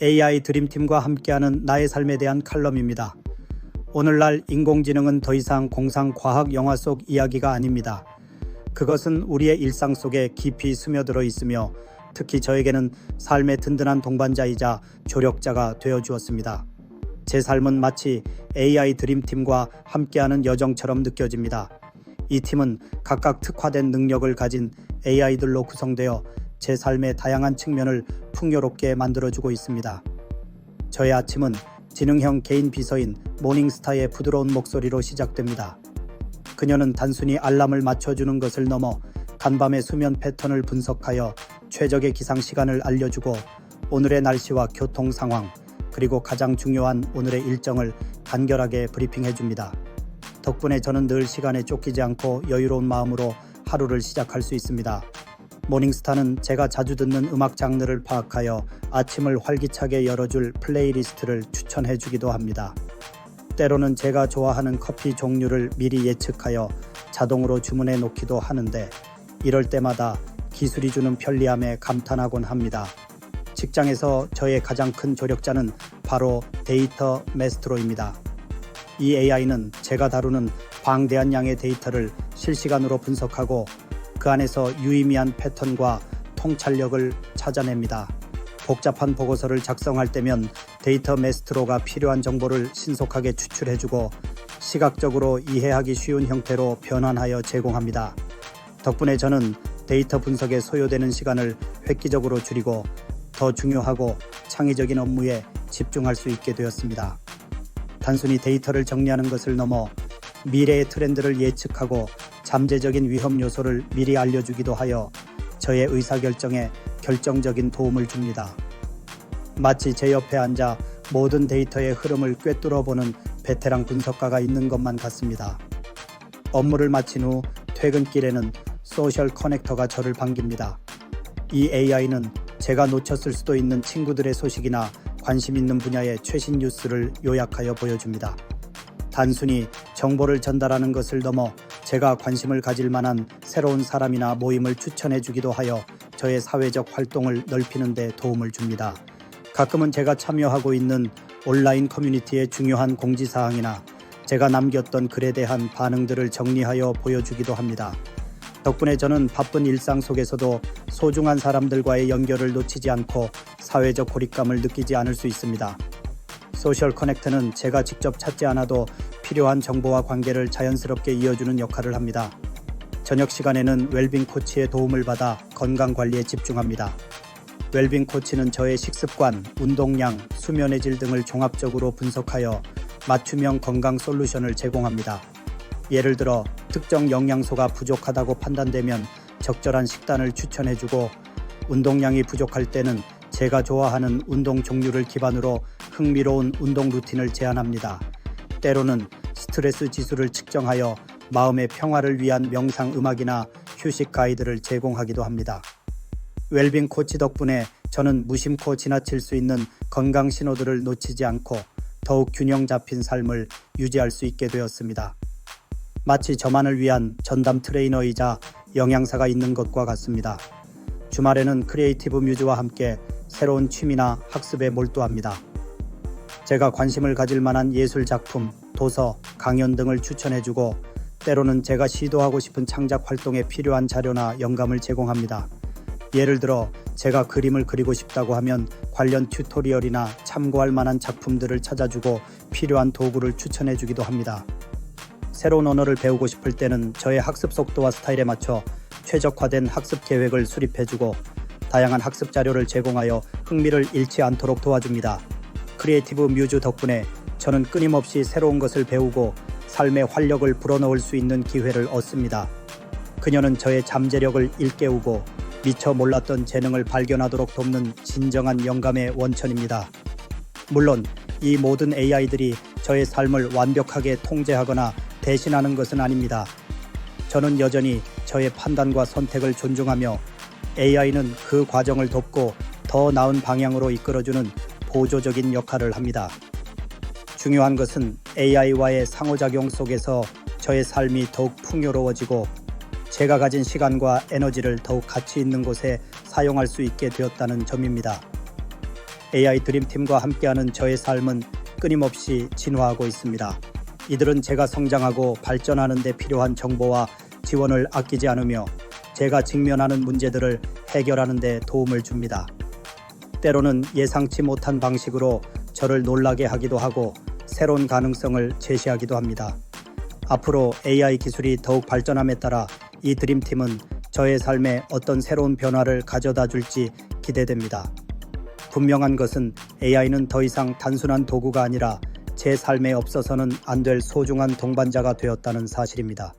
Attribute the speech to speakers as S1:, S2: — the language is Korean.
S1: AI 드림팀과 함께하는 나의 삶에 대한 칼럼입니다. 오늘날 인공지능은 더 이상 공상 과학 영화 속 이야기가 아닙니다. 그것은 우리의 일상 속에 깊이 스며들어 있으며 특히 저에게는 삶의 든든한 동반자이자 조력자가 되어 주었습니다. 제 삶은 마치 AI 드림팀과 함께하는 여정처럼 느껴집니다. 이 팀은 각각 특화된 능력을 가진 AI들로 구성되어 제 삶의 다양한 측면을 풍요롭게 만들어주고 있습니다. 저의 아침은 지능형 개인 비서인 모닝스타의 부드러운 목소리로 시작됩니다. 그녀는 단순히 알람을 맞춰주는 것을 넘어 간밤의 수면 패턴을 분석하여 최적의 기상 시간을 알려주고 오늘의 날씨와 교통 상황 그리고 가장 중요한 오늘의 일정을 간결하게 브리핑해 줍니다. 덕분에 저는 늘 시간에 쫓기지 않고 여유로운 마음으로 하루를 시작할 수 있습니다. 모닝스타는 제가 자주 듣는 음악 장르를 파악하여 아침을 활기차게 열어줄 플레이리스트를 추천해 주기도 합니다. 때로는 제가 좋아하는 커피 종류를 미리 예측하여 자동으로 주문해 놓기도 하는데 이럴 때마다 기술이 주는 편리함에 감탄하곤 합니다. 직장에서 저의 가장 큰 조력자는 바로 데이터 메스트로입니다. 이 AI는 제가 다루는 방대한 양의 데이터를 실시간으로 분석하고 그 안에서 유의미한 패턴과 통찰력을 찾아냅니다. 복잡한 보고서를 작성할 때면 데이터 메스트로가 필요한 정보를 신속하게 추출해주고 시각적으로 이해하기 쉬운 형태로 변환하여 제공합니다. 덕분에 저는 데이터 분석에 소요되는 시간을 획기적으로 줄이고 더 중요하고 창의적인 업무에 집중할 수 있게 되었습니다. 단순히 데이터를 정리하는 것을 넘어 미래의 트렌드를 예측하고 잠재적인 위험 요소를 미리 알려주기도 하여 저의 의사결정에 결정적인 도움을 줍니다. 마치 제 옆에 앉아 모든 데이터의 흐름을 꿰뚫어 보는 베테랑 분석가가 있는 것만 같습니다. 업무를 마친 후 퇴근길에는 소셜 커넥터가 저를 반깁니다. 이 AI는 제가 놓쳤을 수도 있는 친구들의 소식이나 관심 있는 분야의 최신 뉴스를 요약하여 보여줍니다. 단순히 정보를 전달하는 것을 넘어 제가 관심을 가질 만한 새로운 사람이나 모임을 추천해 주기도 하여 저의 사회적 활동을 넓히는 데 도움을 줍니다. 가끔은 제가 참여하고 있는 온라인 커뮤니티의 중요한 공지사항이나 제가 남겼던 글에 대한 반응들을 정리하여 보여주기도 합니다. 덕분에 저는 바쁜 일상 속에서도 소중한 사람들과의 연결을 놓치지 않고 사회적 고립감을 느끼지 않을 수 있습니다. 소셜 커넥트는 제가 직접 찾지 않아도 필요한 정보와 관계를 자연스럽게 이어주는 역할을 합니다. 저녁 시간에는 웰빙 코치의 도움을 받아 건강 관리에 집중합니다. 웰빙 코치는 저의 식습관, 운동량, 수면의 질 등을 종합적으로 분석하여 맞춤형 건강 솔루션을 제공합니다. 예를 들어 특정 영양소가 부족하다고 판단되면 적절한 식단을 추천해주고 운동량이 부족할 때는 제가 좋아하는 운동 종류를 기반으로 흥미로운 운동 루틴을 제안합니다. 때로는 스트레스 지수를 측정하여 마음의 평화를 위한 명상 음악이나 휴식 가이드를 제공하기도 합니다. 웰빙 코치 덕분에 저는 무심코 지나칠 수 있는 건강 신호들을 놓치지 않고 더욱 균형 잡힌 삶을 유지할 수 있게 되었습니다. 마치 저만을 위한 전담 트레이너이자 영양사가 있는 것과 같습니다. 주말에는 크리에이티브 뮤즈와 함께 새로운 취미나 학습에 몰두합니다. 제가 관심을 가질 만한 예술 작품, 도서, 강연 등을 추천해주고 때로는 제가 시도하고 싶은 창작 활동에 필요한 자료나 영감을 제공합니다. 예를 들어 제가 그림을 그리고 싶다고 하면 관련 튜토리얼이나 참고할 만한 작품들을 찾아주고 필요한 도구를 추천해 주기도 합니다. 새로운 언어를 배우고 싶을 때는 저의 학습 속도와 스타일에 맞춰 최적화된 학습 계획을 수립해 주고 다양한 학습 자료를 제공하여 흥미를 잃지 않도록 도와줍니다. 크리에이티브 뮤즈 덕분에 저는 끊임없이 새로운 것을 배우고 삶의 활력을 불어넣을 수 있는 기회를 얻습니다. 그녀는 저의 잠재력을 일깨우고 미처 몰랐던 재능을 발견하도록 돕는 진정한 영감의 원천입니다. 물론 이 모든 AI들이 저의 삶을 완벽하게 통제하거나 대신하는 것은 아닙니다. 저는 여전히 저의 판단과 선택을 존중하며 AI는 그 과정을 돕고 더 나은 방향으로 이끌어주는 보조적인 역할을 합니다. 중요한 것은 AI와의 상호작용 속에서 저의 삶이 더욱 풍요로워지고 제가 가진 시간과 에너지를 더욱 가치 있는 곳에 사용할 수 있게 되었다는 점입니다. AI 드림팀과 함께하는 저의 삶은 끊임없이 진화하고 있습니다. 이들은 제가 성장하고 발전하는 데 필요한 정보와 지원을 아끼지 않으며 제가 직면하는 문제들을 해결하는 데 도움을 줍니다. 때로는 예상치 못한 방식으로 저를 놀라게 하기도 하고 새로운 가능성을 제시하기도 합니다. 앞으로 AI 기술이 더욱 발전함에 따라 이 드림팀은 저의 삶에 어떤 새로운 변화를 가져다 줄지 기대됩니다. 분명한 것은 AI는 더 이상 단순한 도구가 아니라 제 삶에 없어서는 안 될 소중한 동반자가 되었다는 사실입니다.